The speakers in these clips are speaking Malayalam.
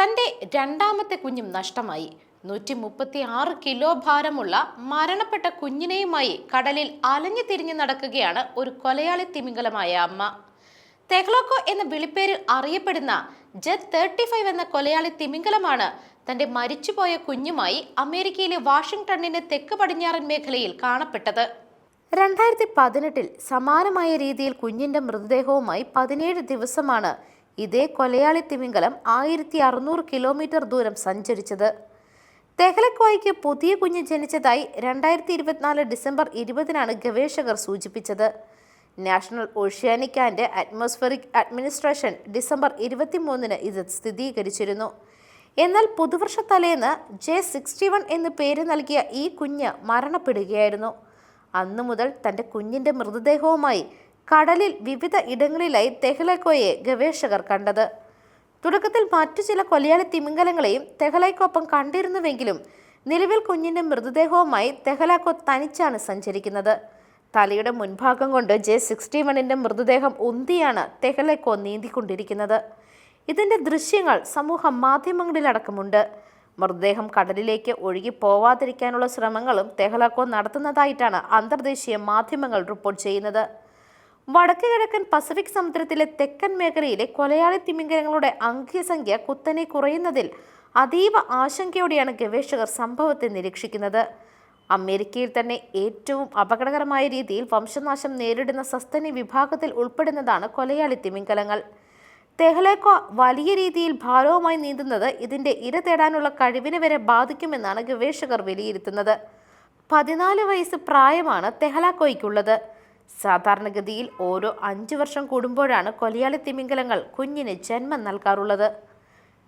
തന്റെ രണ്ടാമത്തെ കുഞ്ഞും നഷ്ടമായി. നൂറ്റി മുപ്പത്തി ആറ് കിലോ ഭാരമുള്ള മരണപ്പെട്ട കുഞ്ഞിനെയുമായി കടലിൽ അലഞ്ഞു തിരിഞ്ഞു നടക്കുകയാണ് ഒരു കൊലയാളി തിമിംഗലമായ അമ്മ. തെഹ്ലോക്കോ എന്ന വിളിപ്പേരിൽ അറിയപ്പെടുന്ന ജെറ്റ് തേർട്ടി ഫൈവ് എന്ന കൊലയാളി തിമിംഗലമാണ് തന്റെ മരിച്ചുപോയ കുഞ്ഞുമായി അമേരിക്കയിലെ വാഷിംഗ്ടണിന്റെ തെക്ക് പടിഞ്ഞാറൻ മേഖലയിൽ കാണപ്പെട്ടത്. രണ്ടായിരത്തി പതിനെട്ടിൽ സമാനമായ രീതിയിൽ കുഞ്ഞിന്റെ മൃതദേഹവുമായി പതിനേഴ് ദിവസമാണ് ഇതേ കൊലയാളി തിമിംഗലം ആയിരത്തി അറുന്നൂറ് കിലോമീറ്റർ ദൂരം സഞ്ചരിച്ചത്. തെഹലക്വായ്ക്ക് പുതിയ കുഞ്ഞ് ജനിച്ചതായി രണ്ടായിരത്തി ഇരുപത്തിനാല് ഡിസംബർ ഇരുപതിനാണ് ഗവേഷകർ സൂചിപ്പിച്ചത്. National Oceanic and Atmospheric Administration December ഇരുപത്തിമൂന്നിന് ഇത് സ്ഥിരീകരിച്ചിരുന്നു എന്നാൽ പുതുവർഷ തലേന്ന് ജെ സിക്സ്റ്റി വൺ എന്ന് പേര് നൽകിയ ഈ കുഞ്ഞ് മരണപ്പെടുകയായിരുന്നു. അന്നു മുതൽ തന്റെ കുഞ്ഞിന്റെ മൃതദേഹവുമായി കടലിൽ വിവിധ ഇടങ്ങളിലായി തെഹ്ലക്കോയെ ഗവേഷകർ കണ്ടത്. തുടക്കത്തിൽ മറ്റു ചില കൊലയാളി തിമിംഗലങ്ങളെയും തെഹലയ്ക്കൊപ്പം കണ്ടിരുന്നുവെങ്കിലും നിലവിൽ കുഞ്ഞിന്റെ മൃതദേഹവുമായി തെഹലാക്കോ തനിച്ചാണ് സഞ്ചരിക്കുന്നത്. തലയുടെ മുൻഭാഗം കൊണ്ട് ജെ സിക്സ്റ്റി വണ്ണിന്റെ മൃതദേഹം ഉന്തിയാണ് തെഹലക്കോ നീന്തിക്കൊണ്ടിരിക്കുന്നത്. ഇതിന്റെ ദൃശ്യങ്ങൾ സമൂഹ മാധ്യമങ്ങളിലടക്കമുണ്ട്. മൃതദേഹം കടലിലേക്ക് ഒഴുകി പോവാതിരിക്കാനുള്ള ശ്രമങ്ങളും തെഹലാക്കോ നടത്തുന്നതായിട്ടാണ് അന്തർദേശീയ മാധ്യമങ്ങൾ റിപ്പോർട്ട് ചെയ്യുന്നത്. വടക്ക് കിഴക്കൻ പസഫിക് സമുദ്രത്തിലെ തെക്കൻ മേഖലയിലെ കൊലയാളി തിമിംഗലങ്ങളുടെ അംഗ്യസംഖ്യ കുത്തനെ കുറയുന്നതിൽ അതീവ ആശങ്കയോടെയാണ് ഗവേഷകർ സംഭവത്തെ നിരീക്ഷിക്കുന്നത്. അമേരിക്കയിൽ തന്നെ ഏറ്റവും അപകടകരമായ രീതിയിൽ വംശനാശം നേരിടുന്ന സസ്തനി വിഭാഗത്തിൽ ഉൾപ്പെടുന്നതാണ് കൊലയാളി തിമിംഗലങ്ങൾ. തെഹ്ലേക്ക വലിയ രീതിയിൽ ഭാരവുമായി നീന്തുന്നത് ഇതിന്റെ ഇര തേടാനുള്ള കഴിവിനെ വരെ ബാധിക്കുമെന്നാണ് ഗവേഷകർ വിലയിരുത്തുന്നത്. പതിനാല് വയസ്സ് പ്രായമാണ് തെഹലാക്കോയ്ക്കുള്ളത്. സാധാരണഗതിയിൽ ഓരോ അഞ്ച് വർഷം കൂടുമ്പോഴാണ് കൊലയാളി തിമിംഗലങ്ങൾ കുഞ്ഞിന് ജന്മം നൽകാറുള്ളത്.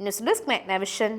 News desk Magnavision.